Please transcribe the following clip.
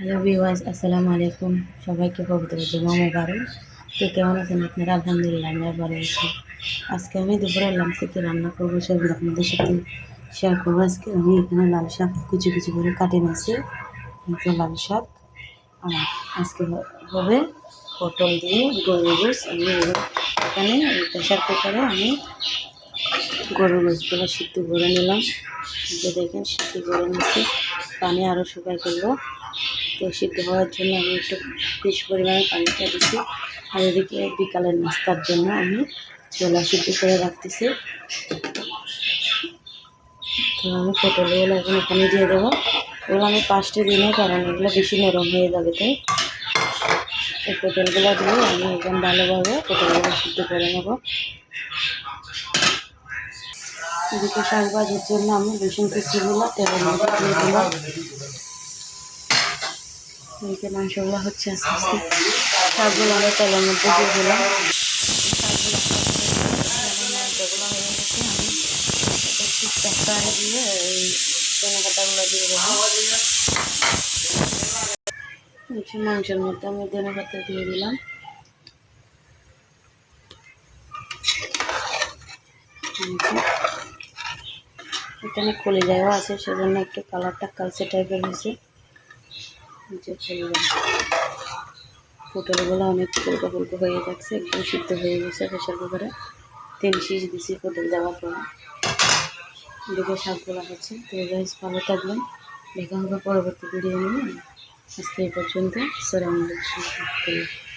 Hello viewers আসসালামু আলাইকুম সবাইকে পবিত্র জমা মোবারক? তো কেমন আছেন আপনারা? আলহামদুলিল্লাহ, আমরা ভালো আছি। আজকে আমি দুপুরে লাঞ্চে কি রান্না করব। সেগুলো আপনাদের সাথে শেয়ার করব। আজকে আমি এখানে লাল শাক কুচি কুচি করে কাটে নিয়েছি। এই লাল শাক। আজকে হবে পটল দিয়ে গরুর গোস আমি এখানে প্রেশার কুকারে আমি গরুর গোসগুলো সিদ্ধ করে নিলাম। যে দেখেন সিদ্ধ করে নিচ্ছি? পানি আরও শুকাই করল তো সিদ্ধ হওয়ার জন্য আমি একটু বেশ পরিমাণে পানিটা দিচ্ছি। আর এদিকে বিকালের নাস্তার জন্য আমি ছোলা সিদ্ধ করে রাখতেছি। তো আমি পটলগুলো এখন এখানে দিয়ে দেবো। এগুলো আমি পাঁচটা দিনে, কারণ এগুলো বেশি নরম হয়ে যাবে তাই। এই পটলগুলো দিয়ে আমি একদম ভালোভাবে পটলগুলো সিদ্ধ করে নেব। এদিকে শাক ভাজির জন্য আমি রসুন কুচিগুলো মধ্যে দিয়ে দিলাম। এদিকে মাংসগুলো হচ্ছে আস্তে আস্তে। শাকগুলো আমি তেলের মধ্যে দিয়ে দিলাম। মাংসগুলো হয়ে দিয়ে পাতাগুলো দিয়ে মাংসের মধ্যে আমি ধনে পাতা দিয়ে দিলাম। এখানে কলিজাও আছে, সেজন্য একটু কালারটা কালচে টাইপের হয়েছে। পটলগুলো অনেক ফুলকো ফুলকো হয়ে যাচ্ছে, একদম সিদ্ধ হয়ে গেছে প্রেশার কুকারে। তিন শীষ দিছি পটল দেওয়ার পরে। এদিকে শাকগুলো হচ্ছে। তো গাইজ ভালো থাকবেন। দেখা হবে পরবর্তী ভিডিও নিয়ে। আজকে এই পর্যন্ত। সালামালাইকুম